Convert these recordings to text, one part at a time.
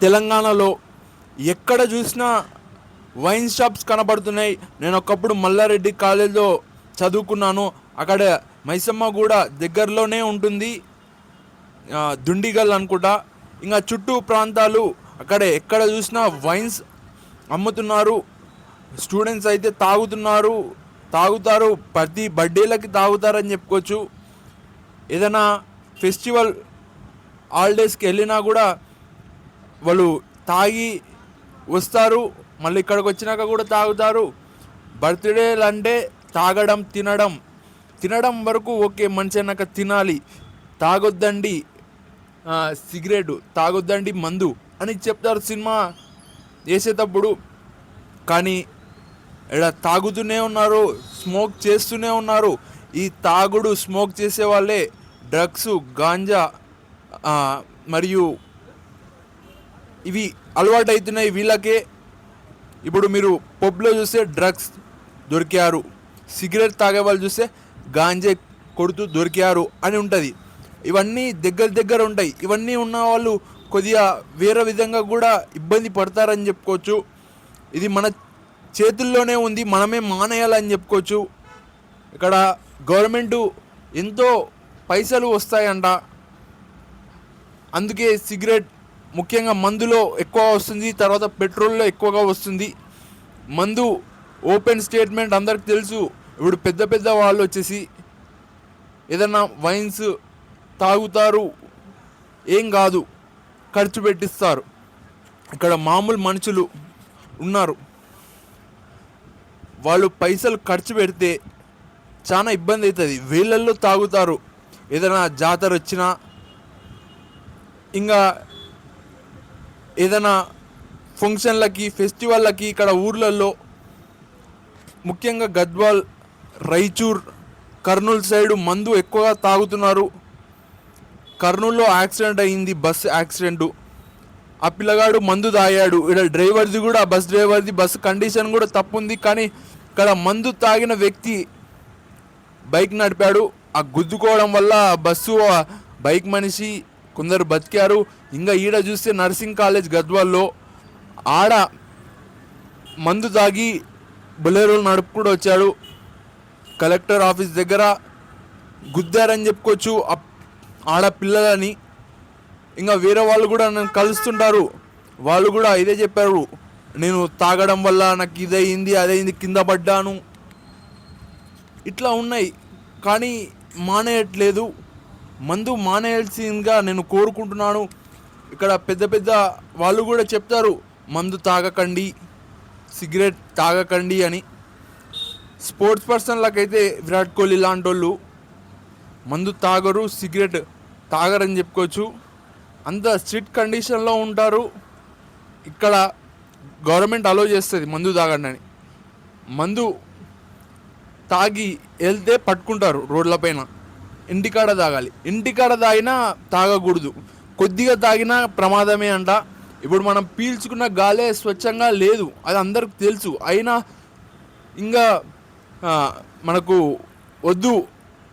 తెలంగాణలో ఎక్కడ చూసినా వైన్ షాప్స్ కనబడుతున్నాయి. నేను ఒకప్పుడు మల్లారెడ్డి కాలేజ్లో చదువుకున్నాను. అక్కడ మైసమ్మ కూడా దగ్గరలోనే ఉంటుంది. దుండిగల్ అనుకుంటా. ఇంకా చుట్టూ ప్రాంతాలు అక్కడ ఎక్కడ చూసినా వైన్స్ అమ్ముతున్నారు. స్టూడెంట్స్ అయితే తాగుతున్నారు. తాగుతారు. ప్రతి బర్త్డేలకి తాగుతారని చెప్పుకోవచ్చు. ఏదైనా ఫెస్టివల్ హాలిడేస్కి వెళ్ళినా కూడా వాళ్ళు తాగి వస్తారు మళ్ళీ ఇక్కడికి వచ్చినాక కూడా తాగుతారు. బర్త్డేలు అంటే తాగడం తినడం. తినడం వరకు ఓకే మనిషి అన్నాక తినాలి. తాగొద్దండి సిగరెట్ తాగొద్దండి మందు అని చెప్తారు సినిమా వేసేటప్పుడు. కానీ ఇక్కడ తాగుతూనే ఉన్నారు స్మోక్ చేస్తూనే ఉన్నారు. ఈ తాగుడు స్మోక్ చేసే వాళ్ళే డ్రగ్స్ గాంజా మరియు ఇవి అలవాటు అవుతున్నాయి వీళ్ళకే. ఇప్పుడు మీరు పబ్లో చూస్తే డ్రగ్స్ దొరికారు సిగరెట్ తాగే వాళ్ళు చూస్తే గాంజే కొడుతూ దొరికారు అని ఉంటుంది. ఇవన్నీ దగ్గర దగ్గర ఉంటాయి. ఇవన్నీ ఉన్న వాళ్ళు కొద్దిగా వేరే విధంగా కూడా ఇబ్బంది పడతారని చెప్పుకోవచ్చు. ఇది మన చేతుల్లోనే ఉంది మనమే మానేయాలని చెప్పుకోవచ్చు. ఇక్కడ గవర్నమెంట్ ఎంతో పైసలు వస్తాయంట. అందుకే సిగరెట్ ముఖ్యంగా మందులో ఎక్కువ వస్తుంది తర్వాత పెట్రోల్లో ఎక్కువగా వస్తుంది. మందు ఓపెన్ స్టేట్మెంట్ అందరికి తెలుసు. ఇప్పుడు పెద్ద పెద్ద వాళ్ళు వచ్చేసి ఏదన్నా వైన్స్ తాగుతారు ఏం కాదు ఖర్చు పెట్టిస్తారు. ఇక్కడ మామూలు మనుషులు ఉన్నారు. వాళ్ళు పైసలు ఖర్చు పెడితే చాలా ఇబ్బంది అవుతుంది వీళ్ళల్లో తాగుతారు. ఏదైనా జాతర వచ్చినా ఇంకా ఏదైనా ఫంక్షన్లకి ఫెస్టివల్లకి ఇక్కడ ఊర్లలో ముఖ్యంగా గద్వాల్ రైచూర్ కర్నూలు సైడు మందు ఎక్కువగా తాగుతున్నారు. కర్నూలులో యాక్సిడెంట్ అయింది బస్సు యాక్సిడెంట్. ఆ పిల్లగాడు మందు తాగాడు. ఇక్కడ డ్రైవర్ది కూడా బస్ డ్రైవర్ది బస్ కండిషన్ కూడా తప్పు ఉంది కానీ ఇక్కడ మందు తాగిన వ్యక్తి బైక్ నడిపాడు. ఆ గుద్దుకోవడం వల్ల బస్సు బైక్ మనిషి కొందరు బతికారు. ఇంకా ఈడ చూస్తే నర్సింగ్ కాలేజ్ గద్వాల్లో ఆడ మందు తాగి బొలేరోలు కూడా వచ్చాడు. కలెక్టర్ ఆఫీస్ దగ్గర గుద్దారని చెప్పుకోవచ్చు. ఆడ పిల్లలని. ఇంకా వేరే వాళ్ళు కూడా నన్ను కలుస్తుంటారు. వాళ్ళు కూడా ఇదే చెప్పారు. నేను తాగడం వల్ల నాకు ఇదయింది అదయింది కింద పడ్డాను. ఇట్లా ఉన్నాయి. కానీ మానేయట్లేదు. మందు మానేయాల్సిందిగా నేను కోరుకుంటున్నాను. ఇక్కడ పెద్ద పెద్ద వాళ్ళు కూడా చెప్తారు మందు తాగకండి సిగరెట్ తాగకండి అని. స్పోర్ట్స్ పర్సన్లకైతే విరాట్ కోహ్లీ లాంటి వాళ్ళు మందు తాగరు సిగరెట్ తాగరని చెప్పుకోవచ్చు. అంత స్ట్రిక్ట్ కండిషన్లో ఉంటారు. ఇక్కడ గవర్నమెంట్ అలో చేస్తుంది మందు తాగండి అని. మందు తాగి వెళ్తే పట్టుకుంటారు రోడ్లపైన ఇంటికాడ తాగాలి. ఇంటికాడ తాగినా తాగకూడదు. కొద్దిగా తాగినా ప్రమాదమే అంట. ఇప్పుడు మనం పీల్చుకున్న గాలే స్వచ్ఛంగా లేదు. అది అందరికి తెలుసు. అయినా ఇంకా మనకు వద్దు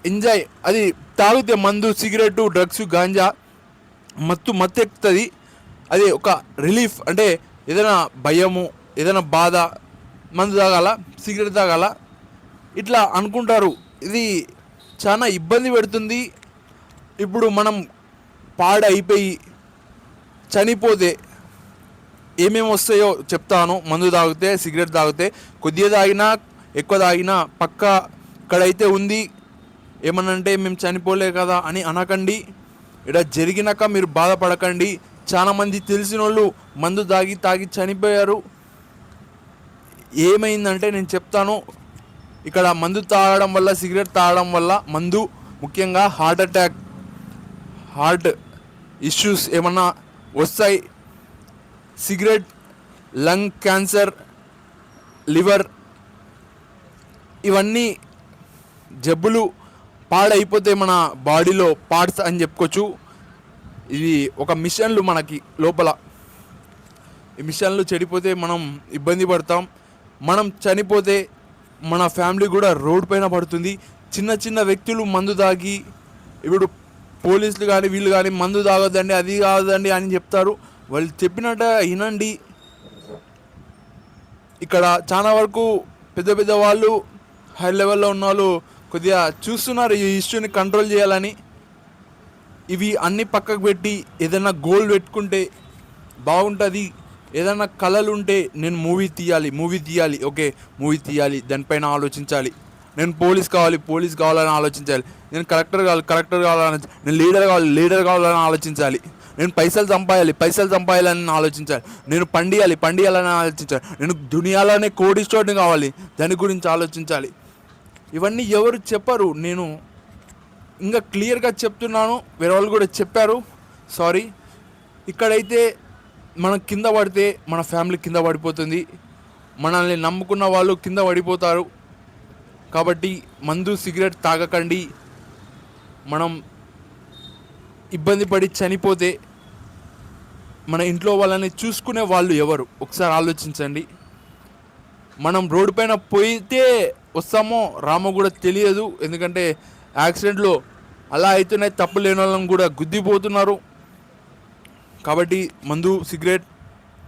ఎంజాయ్. అది తాగితే మందు సిగరెట్ డ్రగ్స్ గాంజా మత్తు మత్తు ఎక్కుతుంది అది ఒక రిలీఫ్. అంటే ఏదైనా భయము ఏదైనా బాధ మందు తాగాల సిగరెట్ తాగాల? ఇట్లా అనుకుంటారు. ఇది చాలా ఇబ్బంది పెడుతుంది. ఇప్పుడు మనం పాడైపోయి చనిపోతే ఏమేమి వస్తాయో చెప్తాను. మందు తాగితే సిగరెట్ తాగితే కొద్దిగా తాగినా ఎక్కువ తాగినా పక్క ఇక్కడైతే ఉంది. ఏమనంటే మేము చనిపోలే కదా అని అనకండి. ఇక్కడ జరిగినాక మీరు బాధపడకండి. చాలామంది తెలిసిన వాళ్ళు మందు తాగి తాగి చనిపోయారు. ఏమైందంటే నేను చెప్తాను. ఇక్కడ మందు తాగడం వల్ల సిగరెట్ తాగడం వల్ల మందు ముఖ్యంగా హార్ట్ అటాక్ హార్ట్ ఇష్యూస్ ఏమన్నా వస్తాయి? సిగరెట్ లంగ్ క్యాన్సర్ లివర్ ఇవన్నీ జబ్బులు పాడైపోతే మన బాడీలో పార్ట్స్ అని చెప్పుకోవచ్చు. ఇది ఒక మిషన్లు మనకి లోపల. ఈ మిషన్లు చెడిపోతే మనం ఇబ్బంది పడతాం. మనం చనిపోతే మన ఫ్యామిలీ కూడా రోడ్ పైన పడుతుంది. చిన్న చిన్న వ్యక్తులు మందు తాగి ఇప్పుడు పోలీసులు కానీ వీళ్ళు కానీ మందు తాగొద్దండి అది కాదండి అని చెప్తారు. వాళ్ళు చెప్పినట్ట వినండి. ఇక్కడ చాలా వరకు పెద్ద పెద్ద వాళ్ళు హై లెవెల్లో ఉన్న వాళ్ళు కొద్దిగా చూస్తున్నారు ఈ ఇష్యూని కంట్రోల్ చేయాలని. ఇవి అన్ని పక్కకు పెట్టి ఏదైనా గోల్ పెట్టుకుంటే బాగుంటుంది. ఏదైనా కళలు ఉంటే నేను మూవీ తీయాలి మూవీ తీయాలి ఓకే మూవీ తీయాలి దానిపైన ఆలోచించాలి. నేను పోలీస్ కావాలి పోలీస్ కావాలని ఆలోచించాలి. నేను కలెక్టర్ కావాలి కలెక్టర్ కావాలని నేను లీడర్ కావాలి లీడర్ కావాలని ఆలోచించాలి. నేను పైసలు సంపాయాలి పైసలు సంపాయాలని ఆలోచించాలి. నేను పండియాలి పండియాలని ఆలోచించాలి. నేను దునియాలోనే కోడిస్టోర్ని కావాలి దాని గురించి ఆలోచించాలి. ఇవన్నీ ఎవరు చెప్పరు. నేను ఇంకా క్లియర్గా చెప్తున్నాను. వేరే వాళ్ళు కూడా చెప్పారు. సారీ. ఇక్కడైతే మనం కింద పడితే మన ఫ్యామిలీ కింద పడిపోతుంది. మనల్ని నమ్ముకున్న వాళ్ళు కింద పడిపోతారు. కాబట్టి మందు సిగరెట్ తాగకండి. మనం ఇబ్బంది పడి చనిపోతే మన ఇంట్లో వాళ్ళని చూసుకునే వాళ్ళు ఎవరు? ఒకసారి ఆలోచించండి. మనం రోడ్డు పైన పోయితే వస్తామో రామో కూడా తెలియదు. ఎందుకంటే యాక్సిడెంట్లో అలా అయితేనే తప్పు లేని వాళ్ళని కూడా గుద్దిపోతున్నారు. కాబట్టి మందు సిగరెట్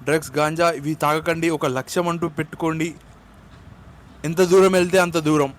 డ్రగ్స్ గాంజా ఇవి తాగకండి. ఒక లక్ష్యం అంటూ పెట్టుకోండి. ఎంత దూరం వెళ్తే అంత దూరం.